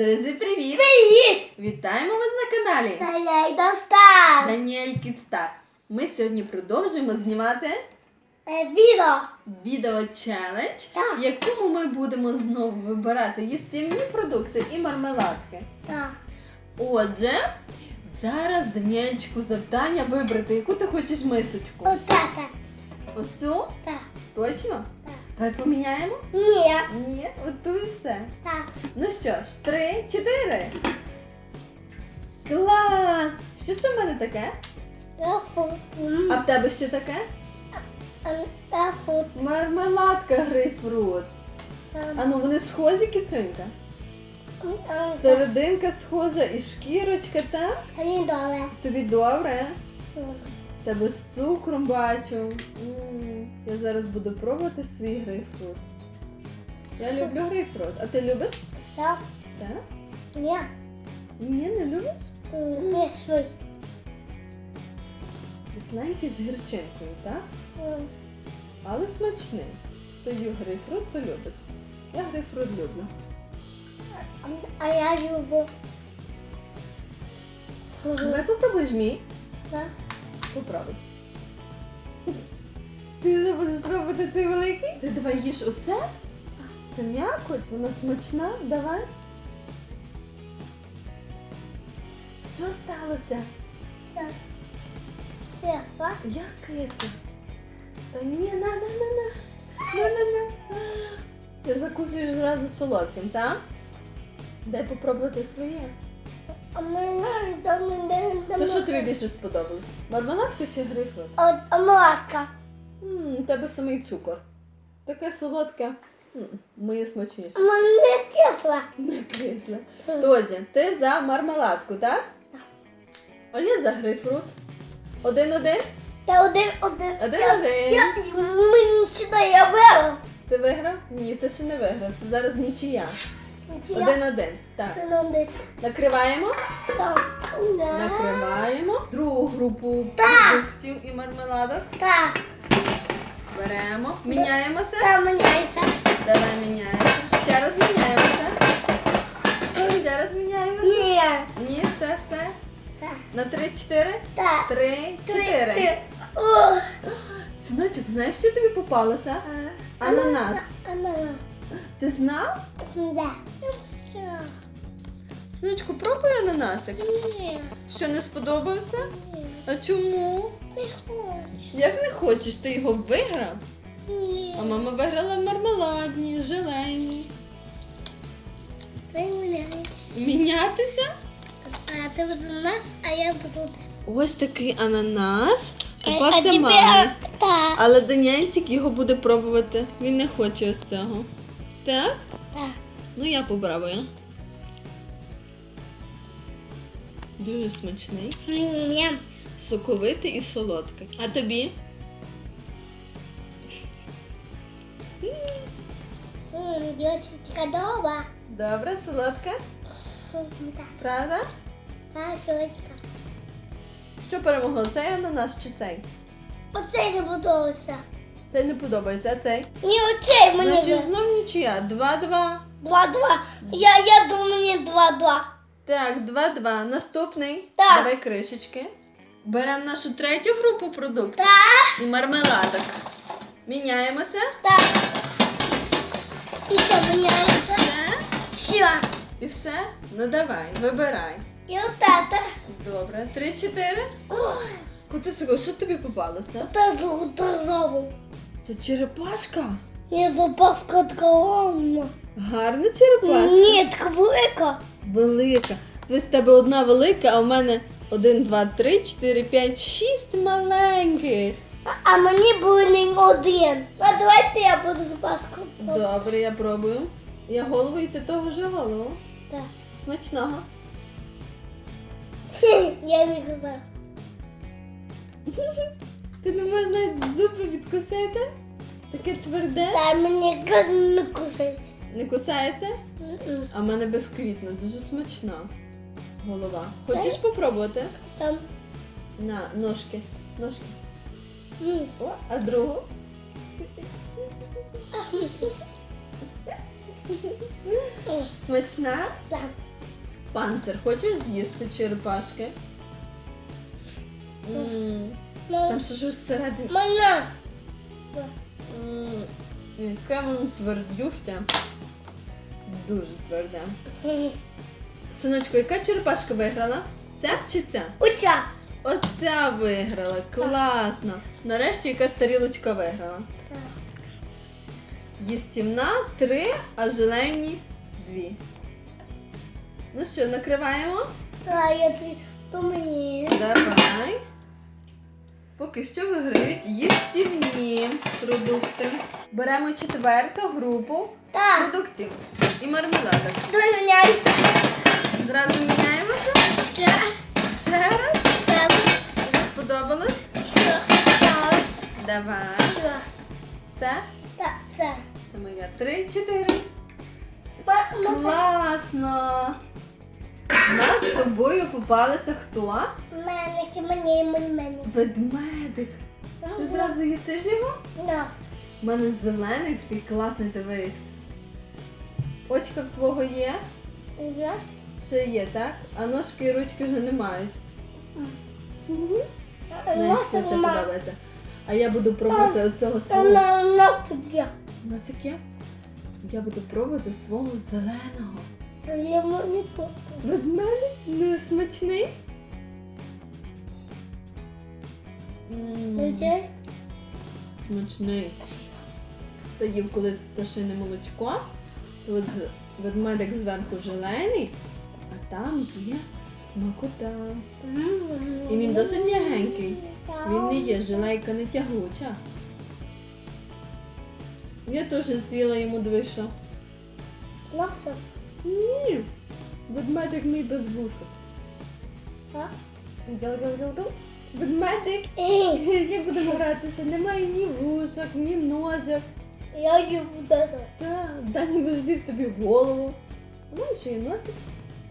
Друзі, привіт! Привіт! Вітаємо вас на каналі! Даніель Кідстар! Даніель Кідстар. Ми сьогодні продовжуємо знімати е, відео Відео челендж, в якому ми будемо знову вибирати їстівні продукти і мармеладки. Так. Отже, зараз Даніельчику завдання вибрати, яку ти хочеш мисочку. Отата. Ось цю? Так. Точно? Так. Давай поміняємо? Ні. Ні, от ту і все. Так. Ну що ж, три, чотири. Клас! Що це в мене таке? А в тебе що таке? Рафу. Мармеладка грейпфрут. А ну вони схожі, кицюнька? Серединка схожа і шкірочка, так? Він добре. Тобі добре? Тебе з цукром бачу. М, Я зараз буду пробувати свій грейпфрут. Я люблю грейпфрут. А ти любиш? Так. Так? Ні. Ні, не любиш? Ні, свій. Кисленький з гірчинкою, так? Але смачний. Їв грейпфрут, то любить. Я грейпфрут люблю. А я люблю. Давай попробуєш мій. Так. Попробуй. Ти вже будеш пробувати цей великий? Ти давай їж оце? Це м'якоть, вона смачна. Давай. Що сталося? Ясно. Як кисло? Та ні, на, на, на, на. На, на, на. Ти закусуєш зразу солодким, так? Дай попробувати своє. А мене там не То що тобі більше сподобалось? Мармеладка чи грейпфрут? А Ммм, у тебе самий цукор. Таке солодке. М, Моє смачніше. А мене кисло. Не кисле. Тоді, ти за мармеладку, так? А я за грейпфрут. Один-один? Я один, один. Один-один. Я, мені сюди я вела. Ти виграв? Ні, ти ще не виграв. Ти зараз нічия. Один-один. Так. один. Накриваємо. Так. Накриваємо. Другу групу Так. продуктів і мармеладок. Так. Беремо. Міняємося. Там міняється. Давай міняємося. Ще раз міняємося. Ще раз міняємося. Ні. Ні, це все. Так. На три-чотири. Так. Три, чотири. Синочок, знаєш, що тобі попалося? Ананас. Ананас. Ти знав? Да. Синочку, пробуй ананасик. Ні. Що не сподобався? Ні. А чому? Не хочу. Як не хочеш, ти його виграв? Ні. А мама виграла мармеладні, желейні. Міняй. Мінятися? А ти буду нас, а я буду. Ось такий ананас. Попався мамі. так. Але Даніельчик його буде пробувати. Він не хоче ось цього. Так? Так. Ну я попробую. Дуже смачний. Ні. Соковитий і солодкий. А тобі? Дівчинка доба. Добре, солодка? Правда? А, сьогодні. Що перемогло? Цей ананас чи цей? Оцей не подобається. Цей не подобається, а цей? Ні, оцей мені. Значить, знов нічия. Два-два. Два-два. Я, я думаю, мені два-два. Так, два-два. Наступний. Так. Давай кришечки. Беремо нашу третю групу продуктів. Так. І мармеладок. Міняємося. Так. І що міняється? Все. Що? І все? Ну давай, вибирай. І отата. Добре. Три-чотири. Кутицико, що тобі попалося? Та зову. Це черепашка. Ні, запаска така. Гарна черепашка. Ні, така велика. Велика. Тобто в тебе одна велика, а в мене один, два, три, чотири, п'ять, шість маленьких. А, а мені був не один. А давайте я буду з. Добре, я пробую. Я голову і ти того ж голову. Так. Смачного. Я не казав. Ти не можеш навіть зуби відкусити? Таке тверде. Та мені не кусай. Не кусається? М-м. А в мене безквітна, дуже смачна. Голова. Хочеш попробувати? Там. На ножки. Ножки. М. О, а другу? Смачна? Там. Панцир, хочеш з'їсти черепашки? М, Там ще щось всередині. Мама. Яке воно твердюще. Дуже тверде. Синочко, яка черепашка виграла? Ця чи ця? Оця. Оця виграла. Класно. Нарешті якась тарілочка виграла. Їстівна три, а желейні дві. Ну що, накриваємо? А я тобі то мені. Давай. Поки що виграють їстівні продукти. Беремо четверту групу Так. продуктів і мармеладок. Доміняйся. Зразу міняємося. Ще. Ще раз. Ще. Тобі сподобалось? Ще. Зараз. Давай. Ще. Це? Так, це. Це моя три, чотири. Мама. Класно! У нас з тобою попалися хто? Мене, мені, мені, мені. Ведмедик. Ти зразу їсиш його? Да. У мене зелений такий класний дивись. Очка в твого є? Я? Ще є, так? А ножки і ручки вже не мають. Навіть Носа це подобається. А я буду пробувати оцього свого. Є. У нас яке? Я буду пробувати свого зеленого. Я можу тут. Ведмедик не смачний. Окей? Смачний. Хто їв колись пташине молочко, то от ведмедик зверху желейний, а там є смакота. І він досить м'ягенький. Він не є, желейка не тягуча. Я теж з'їла йому двиша. Носа. Ні. Ведмедик мій без вушок. Так? Дяу-дяу-дяу-дяу. Ведмедик. Як будемо гратися? Немає ні вушок, ні ножок. Я їв вдарила. Та, Даня вже з'їв тобі голову. Ну, і ще й носик.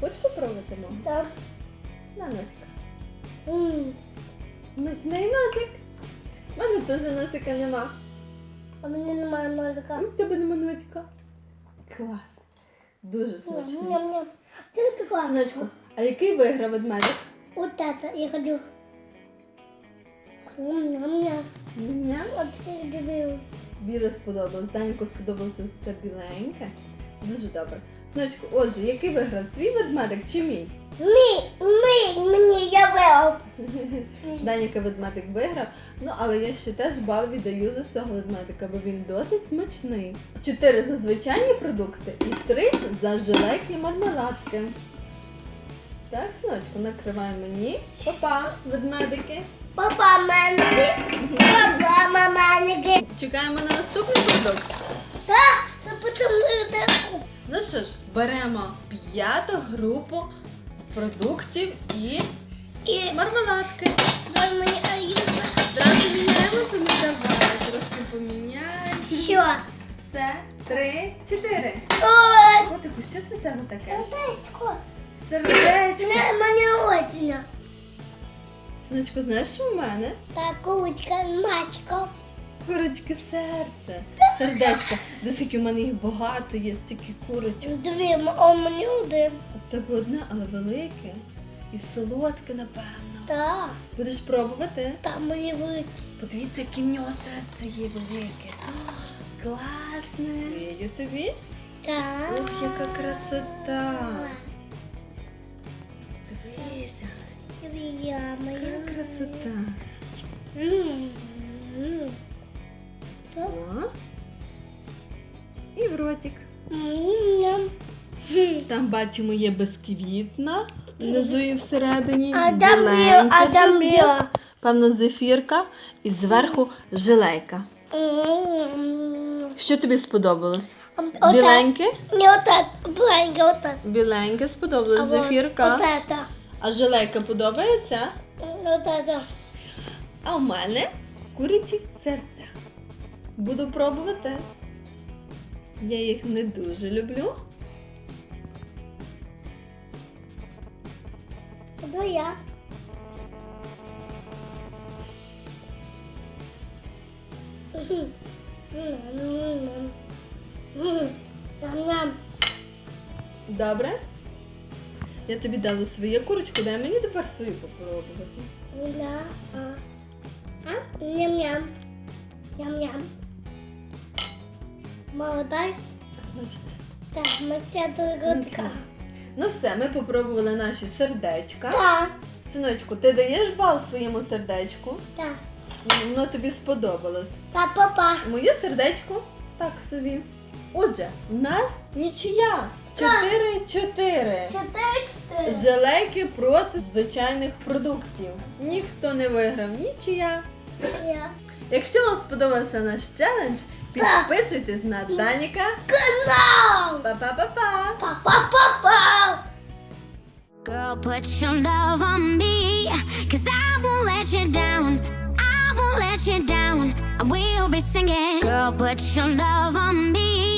Хочеш попробувати, мама? Так. На носик. М. Смачний носик. У мене теж носика нема. А мені немає ножика. У тебе нема носика. Клас. Дуже смачний. Ням-ням. Це ти. Синочку, а який виграв ведмедик? Вот это я ходю. Ням-ням. Я. Біле сподобалось. Даніку сподобалося це біленьке. Дуже добре. Синочку, отже, який виграв? Твій ведмедик чи мій? Мій, мій, мені я вив. Даніка ведмедик виграв. Ну, але я ще теж бал віддаю за цього ведмедика, бо він досить смачний. Чотири за звичайні продукти і три за жилейки і мармеладки. Так, синочку, накривай мені. Папа, ведмедики. Папа мене. Папа маманики. Чекаємо на наступний продукт. Так, що ж, беремо п'яту групу продуктів і І мармеладки. дай мені аїса. Зразу міняємося, ну давай, трошки поміняємо. Що? Все, три, чотири. Ой, Котику, що це в тебе таке? сердечко. Сердечко. Не, мені очень. Синочку, знаєш, що в мене? Так, кучка, мачка. Курочки серце. Сердечко. До скільки в мене їх багато є, стільки курочок. Дві, а у мене один. А в тебе одне, але велике. І солодке, напевно. Так, Будеш пробувати? там мені великі. Подивіться, яке в нього серце є велике. О, Класне. Вію тобі. Так. Ох, яка красота. Дивися, Я яка красота. Так. О. І в ротик. Там бачимо є безквітна, внизу і всередині. А там є, а там є. Певно, зефірка і зверху жилейка. Що тобі сподобалось? Біленьке? Не отак, бленьке, отак. Біленьке сподобалось, зефірка. А жилейка подобається? А у мене курячі серця. Буду пробувати. Я їх не дуже люблю. Буду я. Добре? Я тобі дала свою курочку, дай мені тепер свою попробувати. Ням-ням. Ням-ням. Смачно. Так, ми це дорога. Ну все, ми попробували наші сердечка. Так, Синочку, ти даєш бал своєму сердечку? так. Воно тобі сподобалось. Та папа. Моє сердечко так собі. Отже, у нас нічия. 4-4. Чотири, чотири. Желейки проти звичайних продуктів. Ніхто не виграв, нічия. Я. Якщо вам сподобався наш челендж, підписуйтесь на Даніка. Канал! Па-па-па-па! Па-па-па-па! Girl, put your love on me, cause I won't let you down. I won't let you down. And we'll be singing. Girl, put your love on me.